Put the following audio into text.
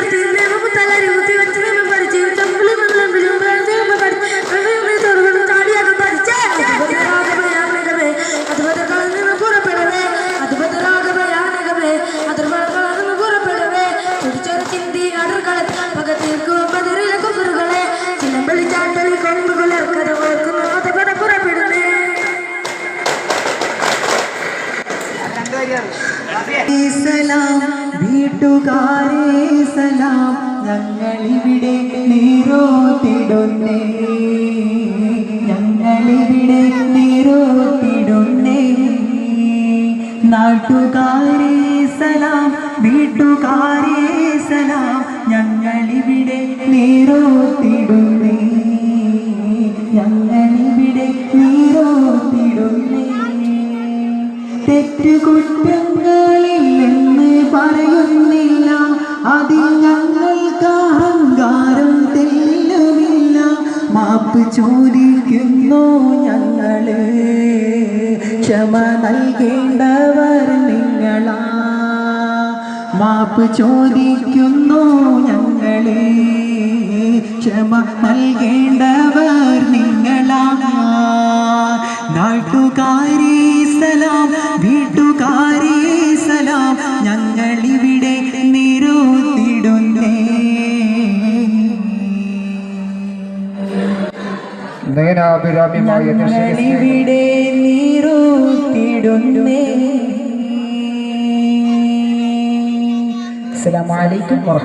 Peter you. സലാം വീട്ടുകാരെ സലാം ഞങ്ങളിവിടെ നീരോത്തിടുന്നേ ഞങ്ങളിവിടെ നീരോത്തിടുന്നേ നാട്ടുകാരെ സലാം വീട്ടുകാരെ സലാം ഞങ്ങളിവിടെ നീരോത്തിടുന്നേ തെറ്റുകുറ്റങ്ങളില്ലെന്ന് പറയുന്നില്ല. അതിൽ ഞങ്ങൾക്ക് അഹങ്കാരം തെല്ലുമില്ല മാപ്പ് ചോദിക്കുന്നു ഞങ്ങൾ. ക്ഷമ നൽകേണ്ടവർ നിങ്ങളാ. മാപ്പ് ചോദിക്കുന്നു ഞങ്ങളെ. ക്ഷമ നൽകേണ്ടവർ നിങ്ങളാ. നാട്ടുകാരി സലാം വീട്ടുകാരി സലാം ഞങ്ങളിവിടെ നിരോധിടുന്നേ. ഞങ്ങളിവിടെ നിരോധിടുന്നേ. അസ്സലാമു അലൈക്കും വറഹ്മത്തുള്ളാഹി